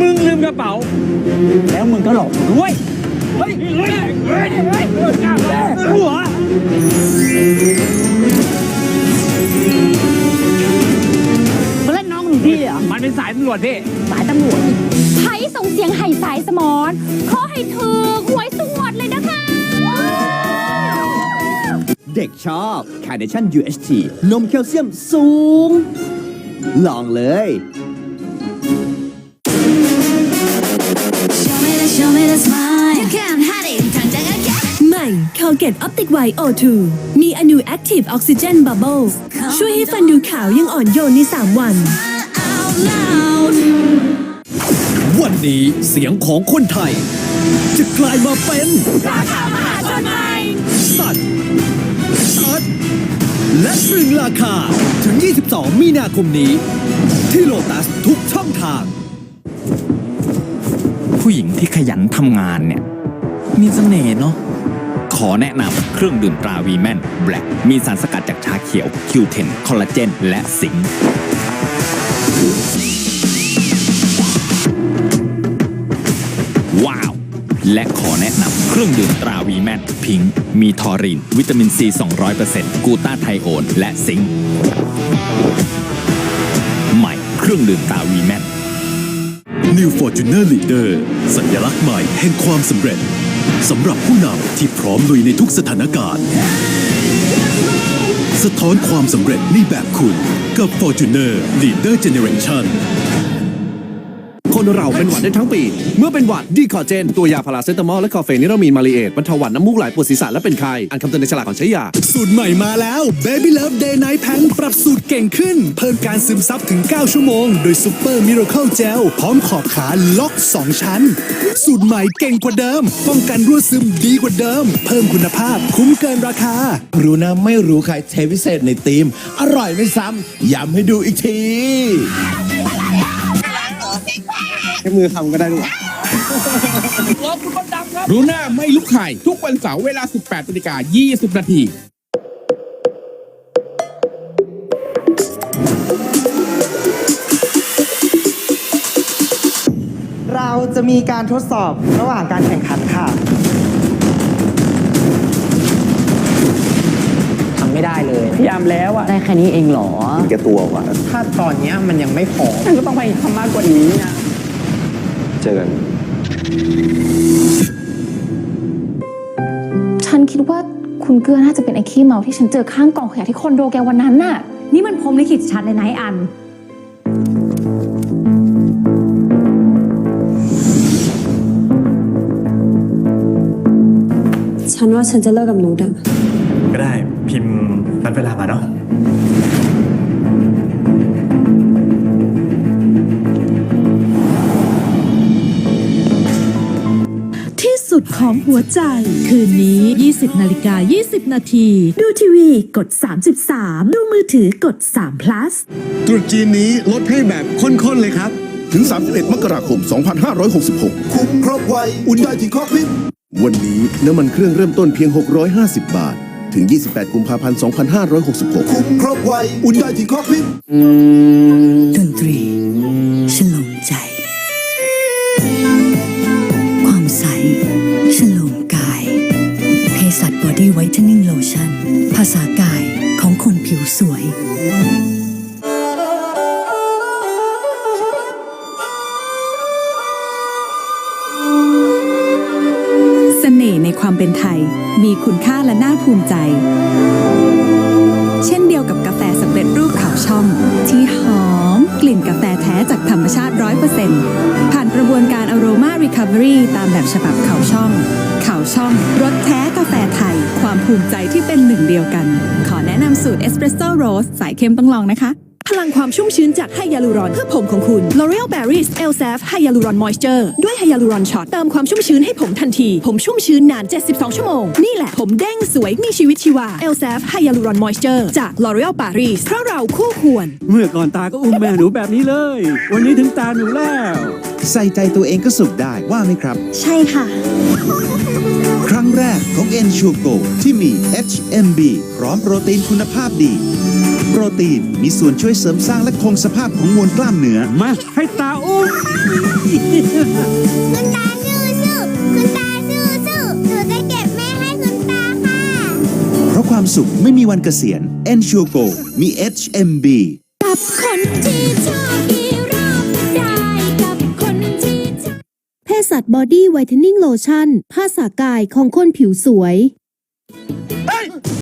มึงลืมกระเป๋า แล้วมึงก็หลอกกูด้วย เฮ้ย เฮ้ย เฮ้ยเฮ้ยแม่หัวมาเล่นน้องหนูพี่เหรอมันเป็นสายตำรวจพี่ สายตำรวจไผ่ส่งเสียงไห่สายสมอนขอให้ถือหวยสวดเลยนะคะ เด็กชอบ Carnation UHT นมแคลเซียมสูง ลองเลย ใหม่ Colgate Optic White O2 มีอนู Active Oxygen Bubbles ช่วยให้ฟันดูขาวยังอ่อนโยนใน 3 วัน out loud วันนี้เสียงของคนไทย จะกลายมาเป็นราคามหาชนใหม่สัตว์ชัดและตรึงราคาถึง 22 มีนาคมนี้ ที่โลตัสทุกช่องทาง ผู้หญิงที่ขยันทำงานเนี่ย มีเสน่ห์เนาะ ขอแนะนำเครื่องดื่มตราวีแมนแบล็กมีสารสกัดจากชาเขียว Q10 คอลลาเจน และสิงค์ว้าว และขอแนะนำเครื่องดื่มตราวีแมนพิงค์มีทอริน วิตามินซี 200%กูต้าไทโอนและซิงค์ใหม่เครื่องดื่มตราวีแมน New Fortuner Leader สัญลักษณ์ใหม่แห่งความสำเร็จ สำหรับผู้นำที่พร้อมลุยในทุกสถานการณ์ สะท้อนความสำเร็จในแบบคุณกับ Fortuner Leader Generation คนเราเป็นหวัดได้ทั้งปี เมื่อเป็นหวัดดีคอเจน ตัวยาพาราเซตามอลและคอเฟนิรามีนมาลีเอตบรรเทาหวัดน้ำมูกไหลปวดศีรษะและเป็นไข้อ่านคำเตือนในฉลากก่อนใช้ยา สูตรใหม่มาแล้ว Baby Love Day Night Pen ปรับสูตรเก่งขึ้น เพิ่มการซึมซับถึง 9 ชั่วโมง โดย Super Miracle Gel พร้อมขอบขาล็อก 2 ชั้น สูตรใหม่เก่งกว่าเดิม ป้องกันรั่วซึมดีกว่าเดิม เพิ่มคุณภาพคุ้มเกินราคา รู้นะไม่รู้ใครเทพิเศษในทีม อร่อยไม่ซ้ำย้ำให้ดูอีกที รู้หน้าไม่ลุกไข่ ทุกวันเสาร์เวลา 18นาฬิกา20 นาทีเราจะมีการทดสอบระหว่างการแข่งขันค่ะ ทำไม่ได้เลย พยายามแล้วอะได้แค่นี้เองเหรอ แกตัวว่ะ ถ้าตอนเนี้ยมันยังไม่พอมันก็ต้องไปทำมากกว่านี้นะ เจอกัน ฉันคิดว่าคุณเกื้อน่าจะเป็นไอ้ขี้เมาที่ฉันเจอข้างกองขยะที่คอนโดแกวันนั้นน่ะ นี่มันพรหมลิขิตชัดเลยนะไอ้อัน ฉันว่าฉันจะเลิกกับนูดอะก็ได้พิมพ์นัดเวลามาเนาะ ของหัวใจ คืนนี้ 20นาฬิกา20 นาที ดูทีวีกด 33 ดูมือถือกด3 plus ตรุษจีนนี้ลดให้แบบข้นๆเลยครับ ถึง 31 มกราคม 2566 คุ้มครบไว อุ่นได้ที่คอกพิษวันนี้น้ำมันเครื่องเริ่มต้นเพียง 650 บาท ถึง 28 กุมภาพันธ์ 2566 คุ้มครบไว อุ่นได้ที่คอกพิษ ท์เทนนิ่งโลชั่นภาษากายของคนผิวสวย เสน่ห์ในความเป็นไทยมีคุณค่าและน่าภูมิใจ เช่นเดียวกับกาแฟสำเร็จรูปขาวช่อง ที่หอมกลิ่นกาแฟแท้จากธรรมชาติ 100%ผ่านกระบวนการ Aroma Recovery ตามแบบฉบับขาวช่องขาวช่องรสแท้กาแฟ ความภูมิใจที่เป็นหนึ่งเดียวกัน ขอแนะนำสูตร Espresso Rose สายเข้มต้องลองนะคะ พลังความชุ่มชื้นจากไฮยาลูรอนเพื่อผมของคุณ L'Oreal Berries Elsaf Hyaluron Moisture ด้วยไฮยาลูรอนช็อตเติมความชุ่มชื้นให้ผมทันที ผมชุ่มชื้นนาน 72 ชั่วโมง นี่แหละผมเด้งสวยมีชีวิตชีวา Elsaf Hyaluron Moisture จาก L'Oreal Paris เพราะเราคู่ควร เมื่อก่อนตาก็อุ้มแม่หนูแบบนี้เลย วันนี้ถึงตาหนูแล้ว ใส่ใจตัวเองก็สุขได้ว่าไหมครับ ใช่ค่ะครั้ งแรกของเอนชูโกที่มี HMB พร้อมโปรตีนคุณภาพดี โปรตีนมีส่วนช่วยเสริมสร้างและคงสภาพของมวลกล้ามเนื้อ มาให้ตาอุ้มคุณตาสู้ๆคุณตาสู้ๆหนูจะเก็บแม่ให้คุณตาค่ะ เพราะความสุขไม่มีวันเกษียณเอนชูโกมี HMB กับคนที่ชอบ เภสัชบอดี้ไวท์เทนนิ่งโลชั่นผ้าสากายของคนผิวสวย